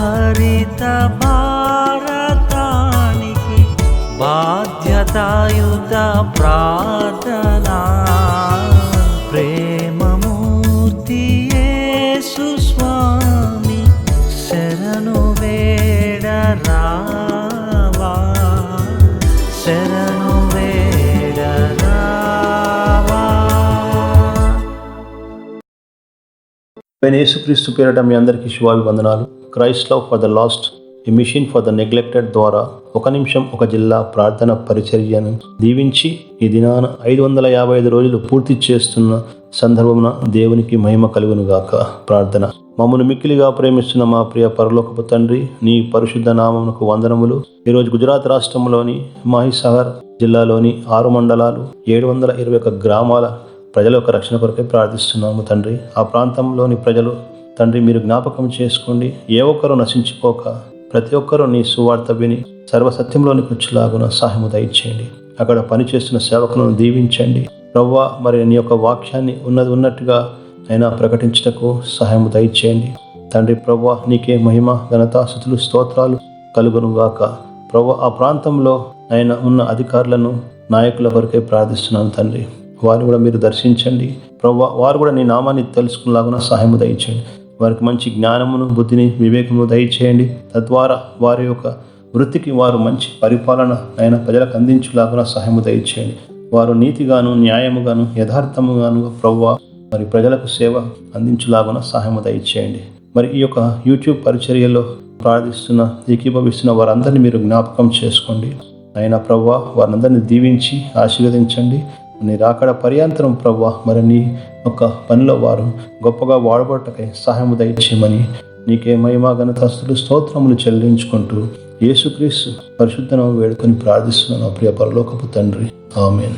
హరిత భారతానికి బాధ్యతాయుత ప్రార్థనా. ప్రేమమూర్తి స్వామి శరణు వేడరా యేసుక్రీస్తు పేరట మీ అందరికీ శుభాభివందనాలు. Christ love for the lost ఈ మిషన్ ఫర్ ద నెగ్లెక్టెడ్ ద్వారా ఒక నిమిషం ఒక జిల్లా ప్రార్థన పరిచర్యను దీవించి ఈ దినాన ఐదు వందల యాభై ఐదు రోజులు పూర్తి చేస్తున్న సందర్భమున దేవునికి మహిమ కలుగును గాక ప్రార్థన. మమ్మల్ని మిక్కిలిగా ప్రేమిస్తున్న మా ప్రియ పరలోకపు తండ్రి నీ పరిశుద్ధ నామమునకు వందనములు. ఈరోజు గుజరాత్ రాష్ట్రంలోని మహిసహర్ జిల్లాలోని ఆరు మండలాలు ఏడు వందల ఇరవై ఒక గ్రామాల ప్రజల యొక్క రక్షణ కొరకే ప్రార్థిస్తున్నాము తండ్రి. ఆ ప్రాంతంలోని ప్రజలు తండ్రి మీరు జ్ఞాపకం చేసుకోండి. ఏ ఒక్కరూ నశించిపోక ప్రతి ఒక్కరూ నీ సువార్త విని సర్వసత్యంలోనికి వచ్చేలాగున సహాయము దయచేయండి. అక్కడ పనిచేస్తున్న సేవకులను దీవించండి. ప్రవ్వా మరి నీ యొక్క వాక్యాన్ని ఉన్నది ఉన్నట్టుగా అయినా ప్రకటించటకు సహాయము దయచేయండి. తండ్రి ప్రవ్వా నీకే మహిమ ఘనత స్థుతులు స్తోత్రాలు కలుగునుగాక. ప్రవ్వ ఆ ప్రాంతంలో ఆయన ఉన్న అధికారులను నాయకుల వరకే ప్రార్థిస్తున్నాను తండ్రి. వారు కూడా మీరు దర్శించండి. ప్రవ్వ వారు కూడా నీ నామాన్ని తెలుసుకునేలాగున సహాయము దయచేయండి. వారికి మంచి జ్ఞానమును బుద్ధిని వివేకమును దయచేయండి. తద్వారా వారి యొక్క వృత్తికి వారు మంచి పరిపాలన ఆయన ప్రజలకు అందించులాగా సహాయము దయచేయండి. వారు నీతిగాను న్యాయముగాను యథార్థముగాను ప్రవ్వ మరి ప్రజలకు సేవ అందించులాగున సహాయము దయచేయండి. మరి ఈ యొక్క యూట్యూబ్ పరిచర్యలో ప్రార్థిస్తున్న ఏకీభవిస్తున్న వారందరినీ మీరు జ్ఞాపకం చేసుకోండి. ఆయన ప్రవ్వ వారందరినీ దీవించి ఆశీర్వదించండి. నీ రాకడ పర్యాంతరం ప్రవ్వ మరి నీ యొక్క పనిలో వారు గొప్పగా వాడబట్టకై సహాయము దయచేయమని నీకే మహిమా ఘనతస్తులు స్తోత్రములు చెల్లించుకుంటూ యేసుక్రీస్తు పరిశుద్ధనం వేడుకొని ప్రార్థిస్తున్నాను. ప్రియ పరలోకపు తండ్రి. ఆమెన్.